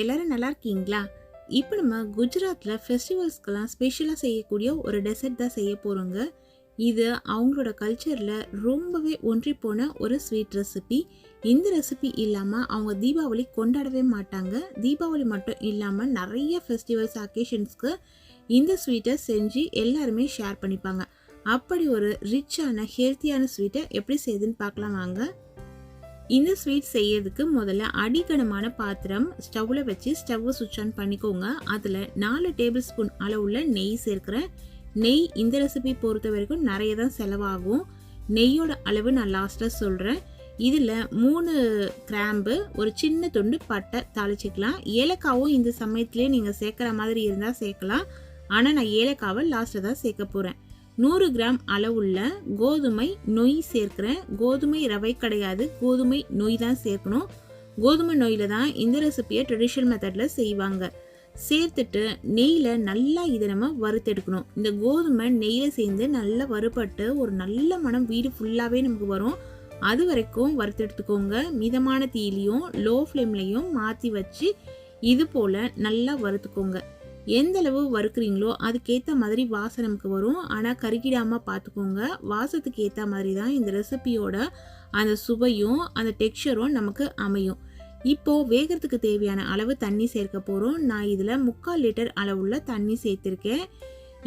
எல்லாரும் நல்லா இருக்கீங்களா? இப்போ நம்ம குஜராத்தில் ஃபெஸ்டிவல்ஸ்க்கெல்லாம் ஸ்பெஷலாக செய்யக்கூடிய ஒரு டெசர்ட் தான் செய்ய போகிறோங்க இது அவங்களோட கல்ச்சரில் ரொம்பவே ஒன்றி போன ஒரு ஸ்வீட் ரெசிபி இந்த ரெசிபி இல்லாமல் அவங்க தீபாவளி கொண்டாடவே மாட்டாங்க. தீபாவளி மட்டும் இல்லாமல் நிறைய ஃபெஸ்டிவல்ஸ் அக்கேஷன்ஸ்க்கு இந்த ஸ்வீட்டை செஞ்சு எல்லாருமே ஷேர் பண்ணிப்பாங்க. அப்படி ஒரு ரிச்சான ஹெல்த்தியான ஸ்வீட்டை எப்படி செய்யுதுன்னு பார்க்கலாம் வாங்க. இந்த ஸ்வீட் செய்யறதுக்கு முதல்ல அடிக்கனமான பாத்திரம் ஸ்டவ்வில் வச்சு ஸ்டவ்வை சுவிட்ச் ஆன் பண்ணிக்கோங்க. அதில் நாலு டேபிள் ஸ்பூன் அளவுள்ள நெய் சேர்க்குறேன் நெய் இந்த ரெசிபி பொறுத்த வரைக்கும் நிறைய தான் செலவாகும். நெய்யோட அளவு நான் லாஸ்ட்டாக சொல்கிறேன் இதில் மூணு கிராம்பு ஒரு சின்ன துண்டு பட்டை தாளிச்சிக்கலாம். ஏலக்காவும் இந்த சமயத்துலேயே நீங்கள் சேர்க்குற மாதிரி இருந்தால் சேர்க்கலாம். ஆனால் நான் ஏலக்காவை லாஸ்ட்டில் தான் சேர்க்க போகிறேன் நூறு கிராம் அளவுள்ள கோதுமை நொய் சேர்க்கிறேன். கோதுமை ரவை கிடையாது. கோதுமை நொய் தான் சேர்க்கணும். கோதுமை நொயில் தான் இந்த ரெசிபியை ட்ரெடிஷ்னல் மெத்தடில் செய்வாங்க. சேர்த்துட்டு நெய்யில் நல்லா இதை நம்ம வறுத்தெடுக்கணும் இந்த கோதுமை நெய்யில் சேர்ந்து நல்லா வறுபட்டு ஒரு நல்ல மனம் வீடு ஃபுல்லாகவே நமக்கு வரும். அது வரைக்கும் வறுத்தெடுத்துக்கோங்க மிதமான தீலையும் லோ ஃப்ளேம்லையும் மாற்றி வச்சு இது போல் நல்லா வறுத்துக்கோங்க. எந்த அளவு வறுக்குறீங்களோ அதுக்கேற்ற மாதிரி வாசனை நமக்கு வரும். ஆனால் கருகிடாமல் பார்த்துக்கோங்க வாசத்துக்கு ஏற்ற மாதிரி தான் இந்த ரெசிபியோட அந்த சுவையும் அந்த டெக்ஸ்சரும் நமக்கு அமையும். இப்போது வேகிறதுக்கு தேவையான அளவு தண்ணி சேர்க்க போகிறோம் நான் இதில் முக்கால் லிட்டர் அளவுள்ள தண்ணி சேர்த்துருக்கேன்.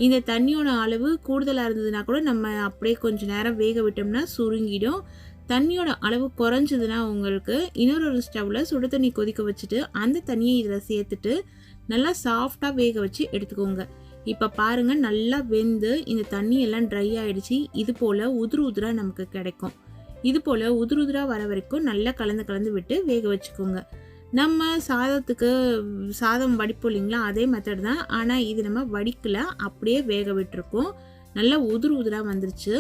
இந்த தண்ணியோட அளவு கூடுதலாக இருந்ததுன்னா கூட நம்ம அப்படியே கொஞ்சம் நேரம் வேக விட்டோம்னா சுருங்கிடும். தண்ணியோட அளவு குறைஞ்சதுன்னா உங்களுக்கு இன்னொரு ஒரு ஸ்டவ்வில் சுடு தண்ணி கொதிக்க வச்சுட்டு அந்த தண்ணியை இதில் சேர்த்துட்டு நல்லா சாஃப்டாக வேக வச்சு எடுத்துக்கோங்க. இப்போ பாருங்கள் நல்லா வெந்து இந்த தண்ணி எல்லாம் ட்ரை ஆகிடுச்சி இது போல் உதிரு உதிராக நமக்கு கிடைக்கும். இது போல் உதிரு உதிராக வர வரைக்கும் நல்லா கலந்து கலந்து விட்டு வேக வச்சுக்கோங்க. நம்ம சாதத்துக்கு சாதம் வடிப்போம் இல்லைங்களா? அதே மெத்தட் தான். ஆனால் இது நம்ம வடிக்கல அப்படியே வேக விட்டுருக்கோம். நல்லா உதிர் உதிராக வந்துருச்சு.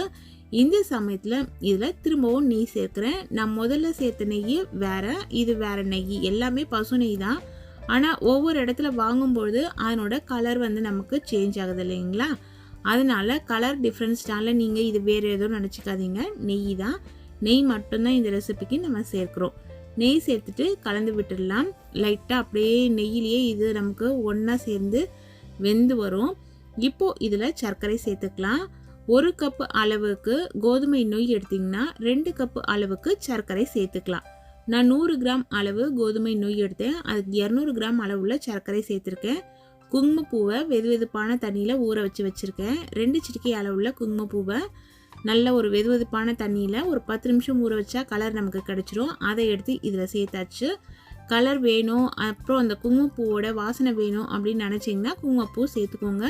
இந்த சமயத்தில் இதில் திரும்பவும் நெய் சேர்க்குறேன். நான் முதல்ல சேர்த்த நெய் வேறு இது வேற நெய். எல்லாமே பசு நெய் தான். ஆனால் ஒவ்வொரு இடத்துல வாங்கும்பொழுது அதனோட கலர் வந்து நமக்கு சேஞ்ச் ஆகுது இல்லைங்களா? அதனால் கலர் டிஃப்ரென்ஸ்னால நீங்கள் இது வேறு எதுவும் நினச்சிக்காதீங்க. நெய் தான். நெய் மட்டும்தான் இந்த ரெசிபிக்கு நம்ம சேர்க்குறோம். நெய் சேர்த்துட்டு கலந்து விட்டுடலாம். லைட்டாக அப்படியே நெய்யிலேயே இது நமக்கு ஒன்றா சேர்ந்து வெந்து வரும். இப்போது இதில் சர்க்கரை சேர்த்துக்கலாம். ஒரு கப்பு அளவுக்கு கோதுமை நொய் எடுத்திங்கன்னா ரெண்டு கப்பு அளவுக்கு சர்க்கரை சேர்த்துக்கலாம். நான் நூறு கிராம் அளவு கோதுமை நொய் எடுத்தேன். அதுக்கு இரநூறு கிராம் அளவுள்ள சர்க்கரை சேர்த்துருக்கேன். குங்குமப்பூவை வெது வெதுப்பான தண்ணியில் ஊற வச்சு வச்சுருக்கேன். ரெண்டு சிட்டிக்கை அளவுள்ள குங்குமப்பூவை நல்ல ஒரு வெது வெதுப்பான தண்ணியில் ஒரு பத்து நிமிஷம் ஊற வச்சா கலர் நமக்கு கிடச்சிரும். அதை எடுத்து இதில் சேர்த்தாச்சு. கலர் வேணும் அப்புறம் அந்த குங்குமப்பூவோட வாசனை வேணும் அப்படின்னு நினச்சிங்கன்னா குங்குமப்பூ சேர்த்துக்கோங்க.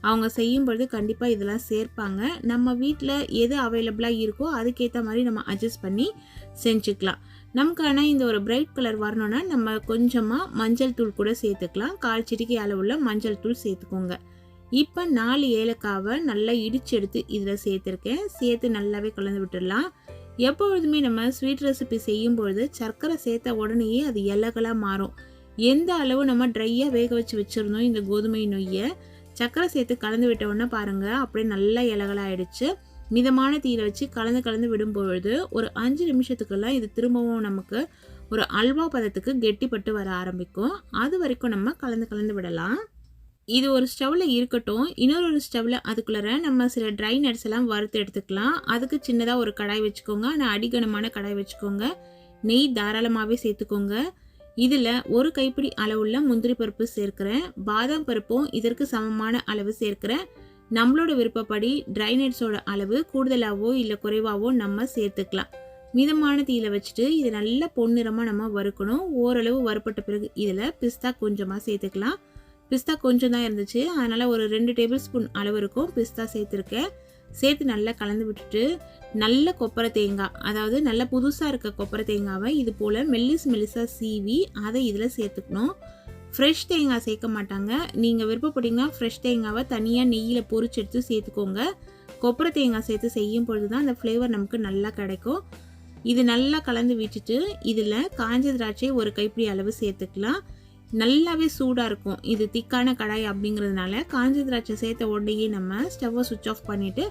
அவங்க செய்யும் பொழுது கண்டிப்பாக இதெல்லாம் சேர்ப்பாங்க. நம்ம வீட்டில் எது அவைலபிளாக இருக்கோ அதுக்கேற்ற மாதிரி நம்ம அட்ஜஸ்ட் பண்ணி செஞ்சுக்கலாம். நமக்கான இந்த ஒரு பிரைட் கலர் வரணும்னா நம்ம கொஞ்சமாக மஞ்சள் தூள் கூட சேர்த்துக்கலாம். கால் சிட்டிக்கை அளவுள்ள மஞ்சள் தூள் சேர்த்துக்கோங்க. இப்போ நாலு ஏலக்காவை நல்லா இடிச்சு எடுத்து இதில் சேர்த்துருக்கேன். சேர்த்து நல்லாவே கலந்து விட்டுடலாம். எப்பொழுதுமே நம்ம ஸ்வீட் ரெசிபி செய்யும்பொழுது சர்க்கரை சேர்த்த உடனேயே அது இலகலாக மாறும். எந்த அளவு நம்ம ட்ரையாக வேக வச்சு வச்சுருந்தோம் இந்த கோதுமை நொய்யை சர்க்கரை சேர்த்து கலந்து விட்ட உடனே பாருங்கள் அப்படியே நல்லா இலகலாயிடுச்சு மிதமான தீயில வச்சு கலந்து கலந்து விடும்பொழுது ஒரு அஞ்சு நிமிஷத்துக்கெல்லாம் இது திரும்பவும் நமக்கு ஒரு அல்வா பதத்துக்கு கெட்டிப்பட்டு வர ஆரம்பிக்கும். அது வரைக்கும் நம்ம கலந்து கலந்து விடலாம். இது ஒரு ஸ்டவ்வில் இருக்கட்டும். இன்னொரு ஒரு ஸ்டவ்வில் அதுக்குள்ளார நம்ம சில ட்ரை நட்ஸ் எல்லாம் வறுத்து எடுத்துக்கலாம். அதுக்கு சின்னதாக ஒரு கடாய் வச்சுக்கோங்க. ஆனால் அடிகனமான கடாய் வச்சுக்கோங்க. நெய் தாராளமாகவே சேர்த்துக்கோங்க. இதில் ஒரு கைப்பிடி அளவுள்ள முந்திரி பருப்பு சேர்க்கிறேன். பாதாம் பருப்பும் இதற்கு சமமான அளவு சேர்க்கிறேன். நம்மளோட விருப்பப்படி ட்ரை நட்ஸோட அளவு கூடுதலாகவோ இல்லை குறைவாகவோ நம்ம சேர்த்துக்கலாம். மிதமான தீயில வச்சுட்டு இது நல்ல பொன்னிறமாக நம்ம வறுக்கணும். ஓரளவு வறுப்பட்ட பிறகு இதில் பிஸ்தா கொஞ்சமாக சேர்த்துக்கலாம். பிஸ்தா கொஞ்சம் தான் இருந்துச்சு. அதனால் ஒரு ரெண்டு டேபிள் ஸ்பூன் அளவு இருக்கும். பிஸ்தா சேர்த்துருக்கேன். சேர்த்து நல்லா கலந்து விட்டுட்டு நல்ல கொப்பரை தேங்காய் அதாவது நல்ல புதுசாக இருக்க கொப்பரை தேங்காவை இது போல் மெல்லிஸ் மெல்லிஸாக சீவி அதை இதில் சேர்த்துக்கணும். ஃப்ரெஷ் தேங்காய் சேர்க்க மாட்டாங்க. நீங்கள் விருப்பப்பட்டீங்கன்னா ஃப்ரெஷ் தேங்காவை தனியாக நெய்யில் பொறிச்சு எடுத்து சேர்த்துக்கோங்க. கொப்பரை தேங்காய் சேர்த்து செய்யும் பொழுது தான் அந்த ஃப்ளேவர் நமக்கு நல்லா கிடைக்கும். இது நல்லா கலந்து விட்டுட்டு இதில் காஞ்ச திராட்சை ஒரு கைப்பிடி அளவு சேர்த்துக்கலாம். நல்லாவே சூடாக இருக்கும். இது திக்கான கடாய் அப்படிங்கிறதுனால காஞ்ச திராட்சை சேர்த்த உடனேயே நம்ம ஸ்டவ்வை சுவிட்ச் ஆஃப் பண்ணிவிட்டு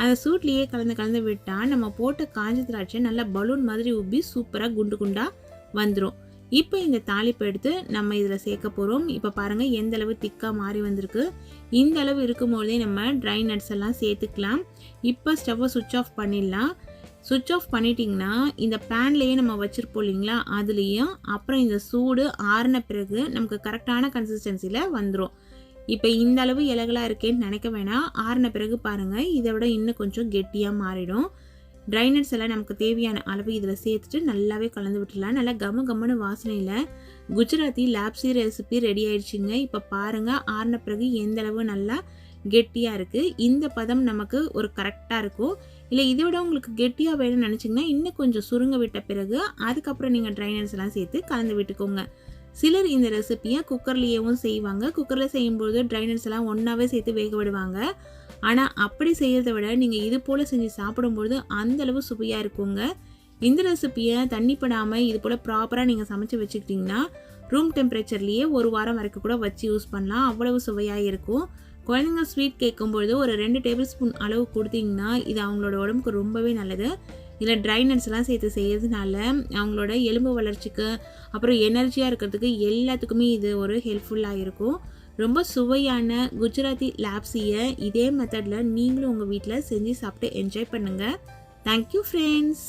அந்த சூட்லேயே கலந்து கலந்து விட்டால் நம்ம போட்ட காஞ்ச திராட்சை நல்லா பலூன் மாதிரி உப்பி சூப்பராக குண்டு குண்டாக வந்துடும் இப்போ இந்த தாளிப்பு எடுத்து நம்ம இதில் சேர்க்க போகிறோம். இப்போ பாருங்கள் எந்த அளவு திக்காக மாறி வந்திருக்கு. இந்த அளவு இருக்கும்போதே நம்ம ட்ரை நட்ஸ் எல்லாம் சேர்த்துக்கலாம். இப்போ ஸ்டவ்வை சுவிட்ச் ஆஃப் பண்ணிடலாம். சுவிட்ச் ஆஃப் பண்ணிட்டிங்கன்னா இந்த பேன்லேயே நம்ம வச்சுருப்போம் இல்லைங்களா? அதுலேயும் அப்புறம் இந்த சூடு ஆறின பிறகு நமக்கு கரெக்டான கன்சிஸ்டன்சியில் வந்துடும் இப்போ இந்த அளவு இலகலாக இருக்கேன்னு நினைக்க வேணாம். ஆறின பிறகு பாருங்கள் இதை விட இன்னும் கொஞ்சம் கெட்டியாக மாறிடும். ட்ரை நட்ஸ் எல்லாம் நமக்கு தேவையான அளவு இதில் சேர்த்துட்டு நல்லாவே கலந்து விட்டுடலாம். நல்லா கம கம்மனு வாசனையில் குஜராத்தி லாப்ஸி ரெசிபி ரெடி ஆயிடுச்சுங்க. இப்போ பாருங்கள் ஆறின பிறகு எந்த அளவு நல்லா கெட்டியாக இருக்குது இந்த பதம் நமக்கு ஒரு கரெக்டாக இருக்கும். இல்லை இதை விட உங்களுக்கு கெட்டியாக வேணும்னு நினச்சிங்கன்னா இன்னும் கொஞ்சம் சுருங்க விட்ட பிறகு அதுக்கப்புறம் நீங்கள் ட்ரை நட்ஸ் எல்லாம் சேர்த்து கலந்து விட்டுக்கோங்க. சிலர் இந்த ரெசிப்பியை குக்கர்லேயேவும் செய்வாங்க. குக்கரில் செய்யும்போது ட்ரை நட்ஸ் எல்லாம் ஒன்றாவே சேர்த்து வேக விடுவாங்க. ஆனால் அப்படி செய்கிறத விட நீங்கள் இது போல் செஞ்சு சாப்பிடும்பொழுது அந்த அளவு சுவையாக இருக்குங்க. இந்த ரெசிப்பியை தண்ணி படாமல் இது போல் ப்ராப்பராக நீங்கள் சமைச்சு வச்சுக்கிட்டிங்கன்னா ரூம் டெம்பரேச்சர்லேயே ஒரு வாரம் வரைக்கும் கூட வச்சு யூஸ் பண்ணலாம். அவ்வளவு சுவையாக இருக்கும். குழந்தைங்க ஸ்வீட் கேட்கும்பொழுது ஒரு ரெண்டு டேபிள் ஸ்பூன் அளவு கொடுத்தீங்கன்னா இது அவங்களோட உடம்புக்கு ரொம்பவே நல்லது. இதில் ட்ரை நட்ஸ்லாம் சேர்த்து செய்கிறதுனால அவங்களோட எலும்பு வளர்ச்சிக்கு அப்புறம் எனர்ஜியாக இருக்கிறதுக்கு எல்லாத்துக்குமே இது ஒரு ஹெல்ப்ஃபுல்லாக இருக்கும். ரொம்ப சுவையான குஜராத்தி லாப்ஸியை இதே மெத்தடில் நீங்களும் உங்கள் வீட்டில் செஞ்சு சாப்பிட்டு என்ஜாய் பண்ணுங்கள் தேங்க்யூ ஃப்ரெண்ட்ஸ்